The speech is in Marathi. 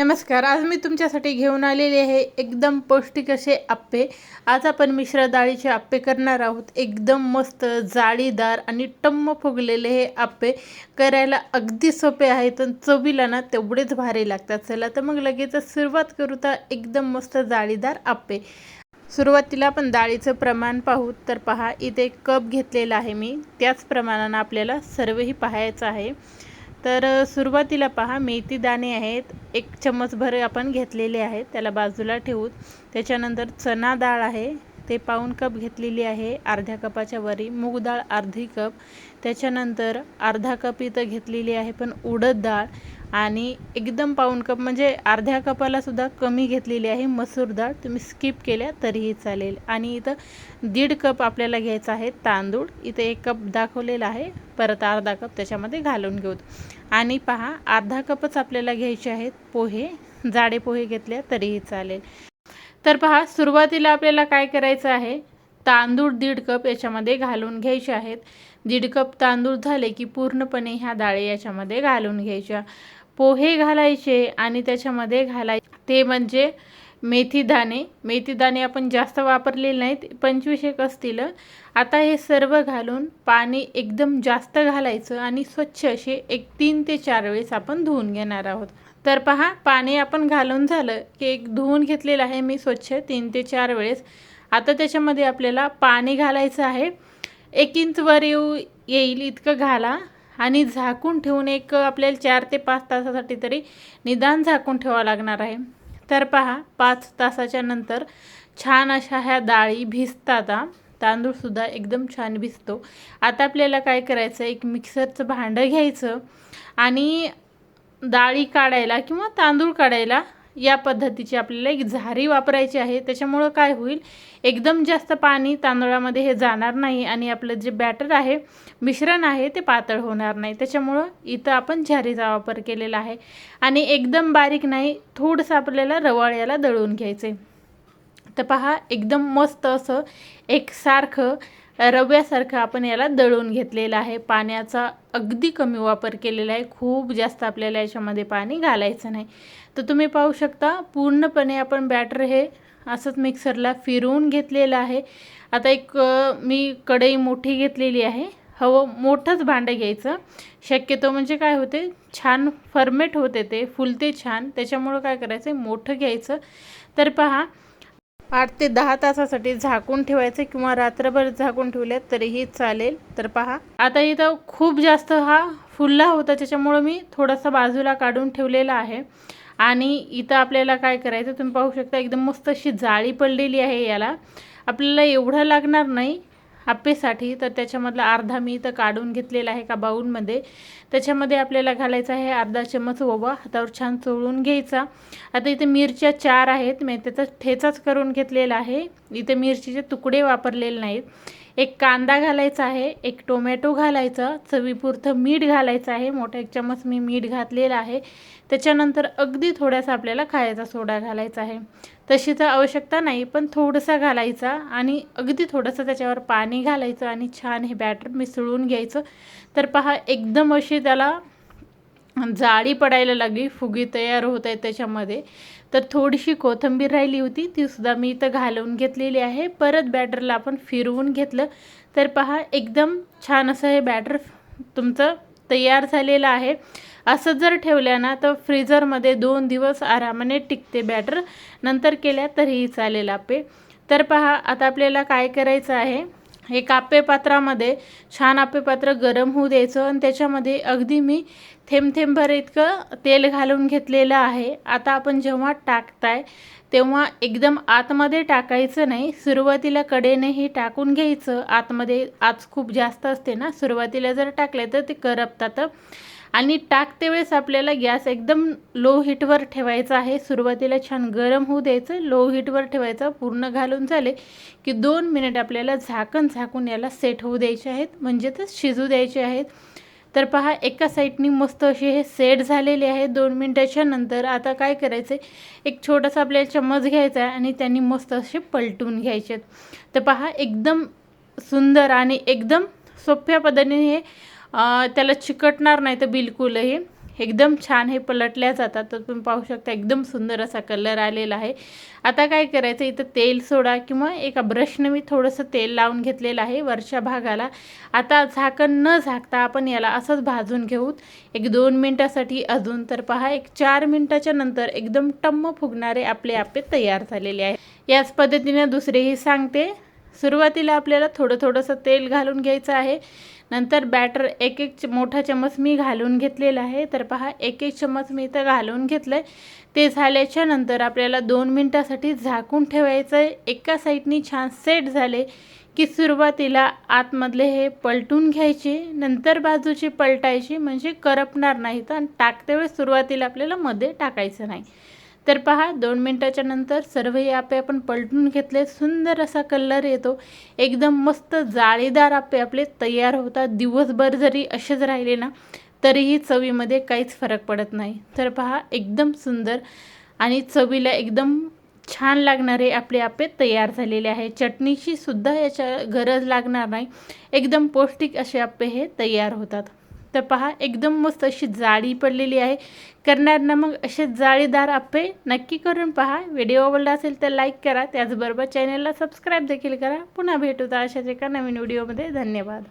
नमस्कार आज मी तुमच्यासाठी घेऊन आलेले आहे एकदम पौष्टिक असे आप्पे. आज आपण मिश्र डाळीचे आप्पे करणार आहोत. एकदम मस्त जाळीदार आणि टम्म फुगलेले हे आप्पे करायला अगदी सोपे आहेत आणि चवीला ना तेवढेच भारी लागतात. चला तर मग लगेच सुरुवात करू तर एकदम मस्त जाळीदार आप्पे. सुरुवातीला आपण डाळीचं प्रमाण पाहू. तर पहा इथे कप घेतलेला आहे मी. त्याच प्रमाणानं आपल्याला सर्वही पाहायचं आहे. तर सुरुवातीला पहा मेथी दाणे आहेत एक चम्मचभर आपण घेतलेले आहेत त्याला बाजूला ठेवू. त्याच्यानंतर चना डाळ आहे ते पाऊण कप घेतलेली आहे अर्ध्या कपाच्या वरी. मूग डाळ अर्धी कप. त्याच्यानंतर अर्धा कप इथं घेतलेली आहे पण उडद डाळ आणि एकदम पाऊण कप म्हणजे अर्ध्या कपालासुद्धा कमी घेतलेली आहे मसूर डाळ. तुम्ही स्किप केल्या तरीही चालेल. आणि इथं दीड कप आपल्याला घ्यायचा आहे तांदूळ. इथे एक कप दाखवलेला आहे. परत अर्धा कप त्याच्यामध्ये घालून घेऊ. आणि पहा अर्धा कपच आपल्याला घ्यायचे आहेत. पोहे जाडे पोहे घेतले तरीही चालेल. तर पहा सुरुवातीला आपल्याला काय करायचं आहे? तांदूळ दीड कप याच्यामध्ये घालून घ्यायचे आहेत. दीड कप तांदूळ झाले की पूर्णपणे ह्या डाळी याच्यामध्ये घालून घ्यायच्या. पोहे घालायचे आणि त्याच्यामध्ये घालाय ते म्हणजे मेथी दाणे मेथी दाणे आपण जास्त वापरलेले नाहीत पंचवीस एक असतील. आता हे सर्व घालून पाणी एकदम जास्त घालायचं आणि स्वच्छ असे एक तीन ते चार वेळेस आपण धुवून घेणार आहोत. तर पहा पाणी आपण घालून झालं की एक धुवून घेतलेलं आहे मी स्वच्छ तीन ते चार वेळेस. आता त्याच्यामध्ये आपल्याला पाणी घालायचं आहे. एक इंच वर येऊ येईल इतकं घाला आणि झाकून ठेवून एक आपल्याला चार ते पाच तासासाठी तरी निदान झाकून ठेवावं लागणार आहे. तर पहा पाच तासाच्या नंतर छान अशा ह्या डाळी भिजतात तांदूळसुद्धा एकदम छान भिजतो. आता आपल्याला काय करायचं एक मिक्सरचं भांडं घ्यायचं आणि डाळी काढायला किंवा तांदूळ काढायला या पद्धतीची आपल्याला एक झारी वापरायची आहे. त्याच्यामुळं काय होईल? एकदम जास्त पाणी तांदळामध्ये हे जाणार नाही आणि आपलं जे बॅटर आहे मिश्रण आहे ते पातळ होणार नाही. त्याच्यामुळं इथं आपण झारीचा वापर केलेला आहे. आणि एकदम बारीक नाही थोडंसं आपल्याला रवाळ याला दळून घ्यायचं आहे तर पहा एकदम मस्त असं एकसारखं रव्यासारखं आपण याला दळून घेतलेलं आहे. पाण्याचा अगदी कमी वापर केलेला आहे. खूप जास्त आपल्याला याच्यामध्ये पाणी घालायचं नाही. तर तुम्ही पाहू शकता पूर्णपणे आपण बॅटर हे असंच मिक्सरला फिरवून घेतलेलं आहे. आता एक मी कढई मोठी घेतलेली आहे. हवं मोठंच भांडं घ्यायचं. शक्यतो म्हणजे काय होते छान फर्मेट होते ते फुलते छान. त्याच्यामुळं काय करायचं मोठं घ्यायचं. तर पहा आठ ते दहा तासासाठी झाकून ठेवायचं किंवा रात्रभर झाकून ठेवले तरीही चालेल. तर पहा. आता इथं खूप जास्त हा फुलला होता त्याच्यामुळं मी थोडासा बाजूला काढून ठेवलेला आहे. आणि इथं आपल्याला काय करायचं तुम्ही पाहू शकता एकदम मस्त अशी जाळी पडलेली आहे याला. आपल्याला एवढं लागणार नाही. आप्पेसाठी तर त्याच्यामधला अर्धा मी इथं काढून घेतलेला आहे का बाऊलमध्ये. त्याच्यामध्ये आपल्याला घालायचा आहे अर्धा चमच ओवा हातावर छान चोळून घ्यायचा. आता इथे मिरच्या चार आहेत मी त्याचा ठेचाच करून घेतलेला आहे. इथे मिरचीचे तुकडे वापरलेले नाहीत. एक कांदा घालायचा आहे एक टोमॅटो घालायचा चवीपुरतं मीठ घालायचं आहे मोठा एक चमच मी मीठ घातलेला आहे. त्याच्यानंतर अगदी थोडासा आपल्याला खायचा सोडा घालायचा आहे. तशी तर आवश्यकता नाही पण थोडंसं घालायचा आणि अगदी थोडंसं त्याच्यावर पाणी घालायचं आणि छान हे बॅटर मिसळून घ्यायचं. तर पहा एकदम अशी त्याला जाळी पडायला लागली फुगी तयार होत आहे त्याच्यामध्ये. तर थोडीशी कोथिंबीर राहिली होती तीसुद्धा मी इथं घालवून घेतलेली आहे. परत बॅटरला आपण फिरवून घेतलं. तर पहा एकदम छान असं हे बॅटर तुमचं तयार झालेलं आहे. असं जर ठेवल्या ना तर फ्रीजरमध्ये दोन दिवस आरामाने टिकते बॅटर. नंतर केल्या तरीही चालेल आपे. तर पहा आता आपल्याला काय करायचं आहे? हे आप्पे पात्रामध्ये छान आप्पे पात्र गरम होऊ द्यायचं आणि त्याच्यामध्ये अगदी मी थेंब थेंबभर इतकं तेल घालून घेतलेलं आहे. आता आपण जेव्हा टाकताय तेव्हा एकदम आतमध्ये टाकायचं नाही. सुरुवातीला कडेनेही टाकून घ्यायचं. आतमध्ये आज खूप जास्त असते ना सुरुवातीला जर टाकले तर ते करपतात. आणि टाकते वेळेस आपल्याला गॅस एकदम लो हीटवर ठेवायचा आहे. सुरुवातीला छान गरम होऊ द्यायचं. लो हीटवर ठेवायचं. पूर्ण घालून झाले की दोन मिनिट आपल्याला झाकण झाकून याला सेट होऊ द्यायचे आहेत. म्हणजे तर शिजू द्यायचे आहेत. तर पहा एका साईडनी मस्त असे हे सेट झालेले आहे. दोन मिनटाच्या नंतर आता काय करायचं एक छोटासा आपल्याला चम्मच घ्यायचा आहे आणि त्यांनी मस्त असे पलटून घ्यायचे तर पहा एकदम सुंदर आणि एकदम सोप्या पद्धतीने हे त्याला चिकटणार नाही तर बिलकुलही. एकदम छान हे पलटल्या जातात. तर तुम्ही पाहू शकता एकदम सुंदर असा कलर आलेला आहे. आता काय करायचं इथं तेल सोडा किंवा एका ब्रशनं मी थोडंसं तेल लावून घेतलेलं आहे वरच्या भागाला. आता झाकण न झाकता आपण याला असंच भाजून घेऊ. एक दोन मिनटासाठी अजून तर पहा एक चार मिनटाच्या नंतर एकदम टम्म फुगणारे आपले आपे तयार झालेले आहे. याच पद्धतीने दुसरेही सांगते. सुरुवातीला आपल्याला थोडं थोडंसं तेल घालून घ्यायचं आहे. नंतर बॅटर एक एक मोठा चमच मी घालून घेतलेला आहे. तर पहा एक एक चमच मी इथं घालून घेतलं आहे ते झाल्याच्यानंतर आपल्याला दोन मिनटासाठी झाकून ठेवायचं आहे एका साईडनी छान सेट झाले की सुरुवातीला आतमधले हे पलटून घ्यायचे. नंतर बाजूची पलटायची म्हणजे करपणार नाहीत आणि टाकते वेळेस सुरुवातीला आपल्याला मध्ये टाकायचं नाही. तर पहा दोन मिनटाच्या नंतर सर्व हे आपे आपण पलटून घेतले. सुंदर असा कलर येतो. एकदम मस्त जाळीदार आपे आपले तयार होतात. दिवसभर जरी असेच राहिले ना तरीही चवीमध्ये काहीच फरक पडत नाही. तर पहा एकदम सुंदर आणि चवीला एकदम छान लागणारे आपले आपे तयार झालेले आहे. चटणीची सुद्धा याच्या गरज लागणार नाही. एकदम पौष्टिक असे आपे हे तयार होतात. तर पहा एकदम मस्त अशी जाळी पडलेली आहे. करणार ना मग असे जाळीदार आपे नक्की करून पहा. व्हिडिओ आवडला असेल तर लाईक करा. त्याचबरोबर चॅनलला सबस्क्राईब देखील करा. पुन्हा भेटूता अशाच एका नवीन व्हिडिओमध्ये. धन्यवाद.